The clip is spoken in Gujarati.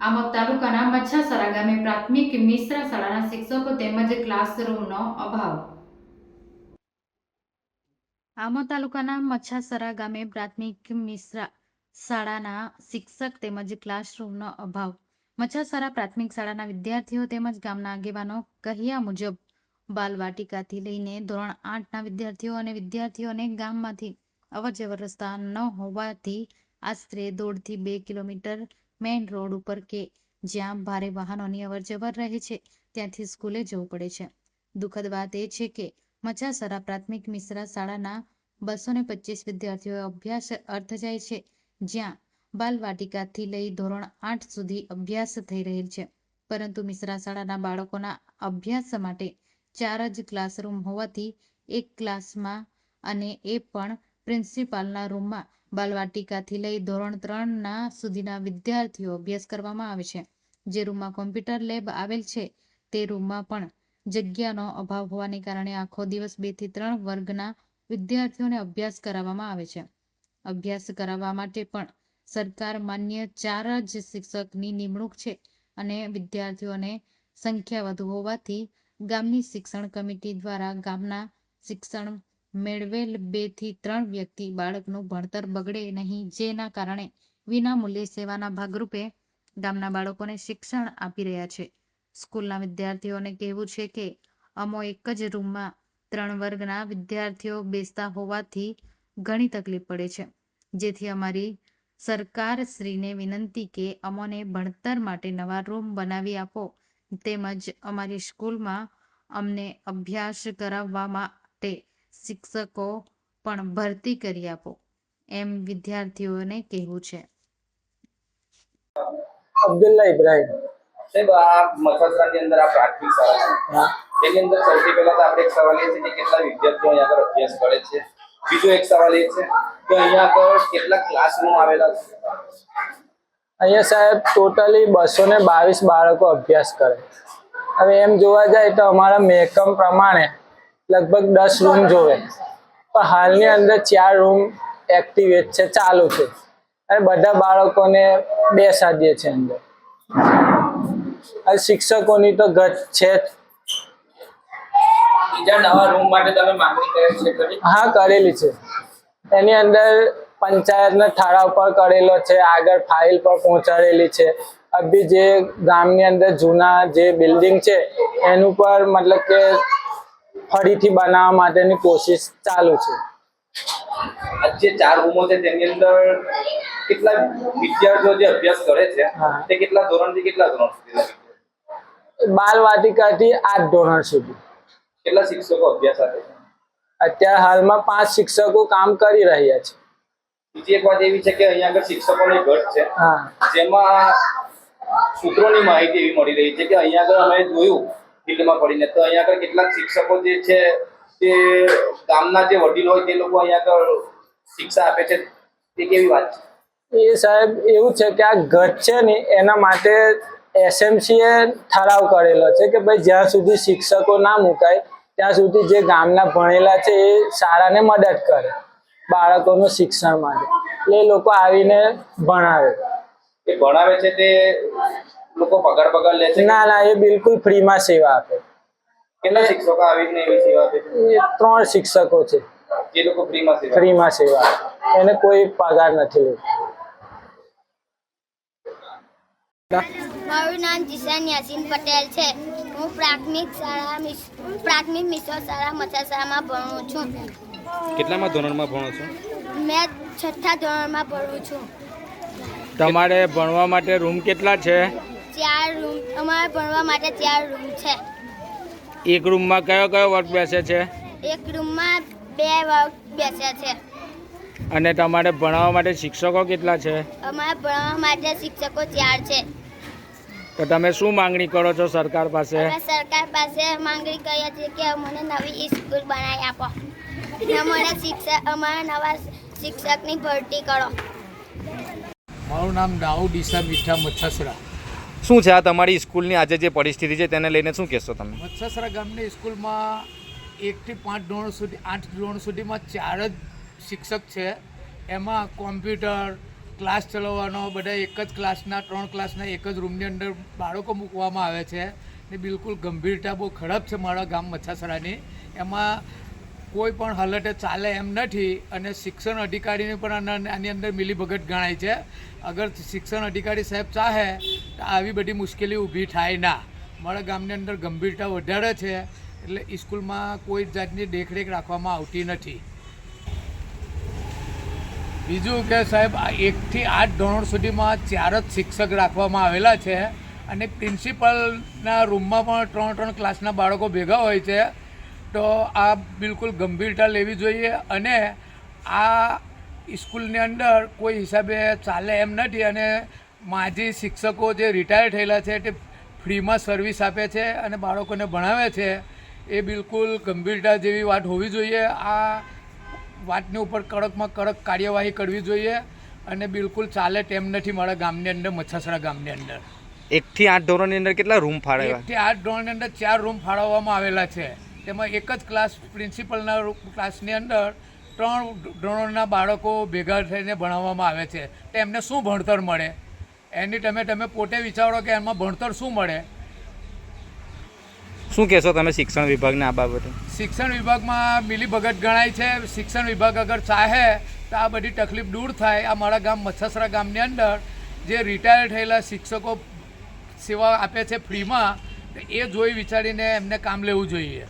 આમોદ તાલુકાના મચ્છાસરા ગામે પ્રાથમિક મિશ્ર શાળાના શિક્ષકો તેમજ ક્લાસરૂમનો અભાવ. આમોદ તાલુકાના મચ્છાસરા ગામે પ્રાથમિક મિશ્ર શાળાના શિક્ષક તેમજ ક્લાસરૂમનો અભાવ. મચ્છાસરા પ્રાથમિક શાળાના વિદ્યાર્થીઓ તેમજ ગામના આગેવાનો કહ્યા મુજબ, બાલવાટિકાથી લઈને ધોરણ આઠના વિદ્યાર્થીઓ અને વિદ્યાર્થીઓને ગામમાંથી અવરજવર રસ્તા ન હોવાથી આશરે દોઢથી બે કિલોમીટર મેઇન રોડ ઉપર કે જ્યાં ભારે વાહનોની અવરજવર રહે છે, ત્યાંથી સ્કૂલે જવું પડે છે. દુઃખદ વાત એ છે કે મચાસરા પ્રાથમિક મિશ્રા શાળાના બસો ને પચીસ વિદ્યાર્થીઓ અભ્યાસ અર્થ જાય છે, જ્યાં બાલવાટિકાથી લઈ ધોરણ આઠ સુધી અભ્યાસ થઈ રહેલ છે. પરંતુ મિશ્રા શાળાના બાળકોના અભ્યાસ માટે ચાર જ ક્લાસરૂમ હોવાથી એક ક્લાસમાં અને એ પણ પ્રિન્સિપાલના રૂમમાં બાલવાટિકાથી લઈ ધોરણ ત્રણના સુધીના વિદ્યાર્થીઓ અભ્યાસ કરવામાં આવે છે. જે રૂમમાં કોમ્પ્યુટર લેબ આવેલ છે, તે રૂમમાં પણ જગ્યાનો અભાવ હોવાને કારણે આખો દિવસ બેથી ત્રણ વર્ગના વિદ્યાર્થીઓને અભ્યાસ કરાવવામાં આવે છે. અભ્યાસ કરાવવા માટે પણ સરકાર માન્ય ચાર જ શિક્ષકની નિમણૂક છે અને વિદ્યાર્થીઓને સંખ્યા વધુ હોવાથી ગામની શિક્ષણ કમિટી દ્વારા ગામના શિક્ષણ મેળવેલ બેથી ત્રણ વ્યક્તિ બાળકનું ભણતર બગડે નહીં, જેના કારણે વિનામૂલ્યે સેવાના ભાગરૂપે ગામના બાળકોને શિક્ષણ આપી રહ્યા છે. સ્કૂલના વિદ્યાર્થીઓને કહેવું છે કે અમો એક જ રૂમમાં ત્રણ વર્ગના વિદ્યાર્થીઓ બેસતા હોવાથી ઘણી તકલીફ પડે છે. જેથી અમારી સરકાર શ્રીને વિનંતી કે અમોને ભણતર માટે નવા રૂમ બનાવી આપો, તેમજ અમારી સ્કૂલમાં અમને અભ્યાસ કરાવવા માટે શિક્ષકો પણ ભરતી કરી આપો એમ વિદ્યાર્થીઓને કહેવું છે. અબ્દુલ્લા ઇબ્રાહિમ. સાહેબ આ મથસરાની અંદર આ પ્રાથમિક શાળા છે હા. અંદર સૌથી પહેલા તો આપણે એક સવાલ એ છે કે કેટલા વિદ્યાર્થીઓ અહીંયા આગળ અભ્યાસ કરે છે? બીજો એક સવાલ એ છે કે અહીંયા આગળ કેટલા ક્લાસરૂમ આવેલા છે? અહીંયા સાહેબ ટોટલી બસો ને બાવીસ બાળકો અભ્યાસ કરે. હવે એમ જોવા જાય તો અમારા મેકમ પ્રમાણે લગભગ દસ રૂમ જોવે. પણ હાલની અંદર ચાર રૂમ એક્ટિવેટ છે ચાલુ છે. અને બધા બાળકોને બેસાડીએ છીએ અંદર. અને શિક્ષકોની તો ઘટ છે હા કરેલી છે. એની અંદર પંચાયતના ઠરાવ પર કરેલો છે આગળ ફાઇલ પર પહોંચાડેલી છે. અભી જે ગામની અંદર જૂના જે બિલ્ડિંગ છે એનું પર મતલબ કે ફરીથી બનાવવા માટેની કોશિશ ચાલુ છે. જે ચાર રૂમો છે તેની અંદર કેટલા વિદ્યાર્થીઓ જે અભ્યાસ કરે છે તે કેટલા ધોરણથી કેટલા ધોરણ સુધી બાલ વાટિકાથી આઠ ધોરણ સુધી. કેટલા શિક્ષકો અભ્યાસ આપે છે? અત્યારે હાલમાં પાંચ શિક્ષકો કામ કરી રહ્યા છે. બીજી એક વાત એવી છે કે અહીંયા આગળ શિક્ષકોની ઘટ છે. જેમાં સૂત્રોની માહિતી એવી મળી રહી છે કે અહીંયા આગળ અમે જોયું ફિલ્ડમાં પડીને તો અહીંયા આગળ કેટલાક શિક્ષકો જે છે તે ગામના જે વડીલો હોય તે લોકો અહીંયા આગળ શિક્ષા આપે છે. તે કેવી વાત છે? એ સાહેબ એવું છે કે આ ઘટ છે ને એના માટે એસએમસી એ ઠરાવ કરેલો છે કે ભાઈ જ્યાં સુધી શિક્ષકો ના મુકાય ત્યાં સુધી જે ગામના ભણેલા છે એ શાળાને મદદ કરે બાળકોનું શિક્ષણ માટે. એટલે એ લોકો આવીને ભણાવે. એ ભણાવે છે તે લોકો પગાર પગાર લે છે? ના ના એ બિલકુલ ફ્રીમાં સેવા આપે. કેટલા શિક્ષકો આવીને એવી સેવા આપે? છે ત્રણ શિક્ષકો છે. જે લોકો ફ્રીમાં સેવા? ફ્રીમાં સેવા એને કોઈ પગાર નથી લેતો. મારું નામ જીશાન યાસીન પટેલ છે. હું પ્રાથમિક શાળા પ્રાથમિક મિશ્ર શાળા મચાસામાં ભણું છું. કેટલામાં ધોરણમાં ભણો છો? મેં છઠ્ઠા ધોરણમાં ભણું છું. તમારે ભણવા માટે રૂમ કેટલા છે? ચાર રૂમ અમારે ભણવા માટે ચાર રૂમ છે. એક રૂમમાં કયો કયો વર્ગ બેસે છે? એક રૂમમાં બે વર્ગ બેસ્યા છે. અને તમારે ભણાવવા માટે શિક્ષકો કેટલા છે? અમારે ભણવા માટે શિક્ષકો ચાર છે. તો તમે શું માંગણી કરો છો સરકાર પાસે? સરકાર પાસે માંગણી કરીએ છીએ કે અમને નવી સ્કૂલ બનાવી આપો. અમને શિક્ષક અમારા નવા શિક્ષકની ભરતી કરો. મારું નામ દાઉદ ઈસા મીઠા મચ્છસરા. શું છે આ તમારી સ્કૂલની આજે જે પરિસ્થિતિ છે તેને લઈને શું કહેશો તમે? મચ્છસરા ગામની સ્કૂલમાં એકથી પાંચ ધોરણ સુધી, આઠ ધોરણ સુધીમાં ચાર જ શિક્ષક છે. એમાં કોમ્પ્યુટર, ક્લાસ ચલાવવાનો, બધા એક જ ક્લાસના, ત્રણ ક્લાસના એક જ રૂમની અંદર બાળકો મૂકવામાં આવે છે. ને બિલકુલ ગંભીરતા બહુ ખરાબ છે મારા ગામ મચ્છાસરાની. એમાં કોઈ પણ હાલતે ચાલે એમ નથી અને શિક્ષણ અધિકારીની પણ આની અંદર મિલીભગત ગણાય છે. અગર શિક્ષણ અધિકારી સાહેબ ચાહે, તો આવી બધી મુશ્કેલી ઊભી થાય ના. મારા ગામની અંદર ગંભીરતા વધારે છે, એટલે સ્કૂલમાં કોઈ જાતની દેખરેખ રાખવામાં આવતી નથી. બીજું કે સાહેબ એકથી આઠ ધોરણ સુધીમાં ચાર જ શિક્ષક રાખવામાં આવેલા છે અને પ્રિન્સિપલના રૂમમાં પણ ત્રણ ત્રણ ક્લાસના બાળકો ભેગા હોય છે. તો આ બિલકુલ ગંભીરતા લેવી જોઈએ અને આ સ્કૂલની અંદર કોઈ હિસાબે ચાલે એમ નથી અને માજી શિક્ષકો જે રિટાયર થયેલા છે તે ફ્રીમાં સર્વિસ આપે છે અને બાળકોને ભણાવે છે એ બિલકુલ ગંભીરતા જેવી વાત હોવી જોઈએ. આ વાતની ઉપર કડકમાં કડક કાર્યવાહી કરવી જોઈએ અને બિલકુલ ચાલે તેમ નથી મારા ગામની અંદર મચ્છસરા ગામની અંદર. એકથી આઠ ધોરણની અંદર કેટલા રૂમ ફાળવ્યા? એકથી આઠ ધોરણની અંદર ચાર રૂમ ફાળવવામાં આવેલા છે. તેમાં એક જ ક્લાસ પ્રિન્સિપલના ક્લાસની અંદર ત્રણ ધોરણના બાળકો ભેગા થઈને ભણાવવામાં આવે છે. તો એમને શું ભણતર મળે? એની તમે તમે પોતે વિચારો કે એમાં ભણતર શું મળે? શું કહેશો તમે શિક્ષણ વિભાગને આ બાબતે? શિક્ષણ વિભાગમાં મિલીભગત ગણાય છે. શિક્ષણ વિભાગ અગર ચાહે તો આ બધી તકલીફ દૂર થાય. આ મારા ગામ મચ્છસરા ગામની અંદર જે રિટાયર થયેલા શિક્ષકો સેવા આપે છે ફ્રીમાં એ જોઈ વિચારીને એમને કામ લેવું જોઈએ.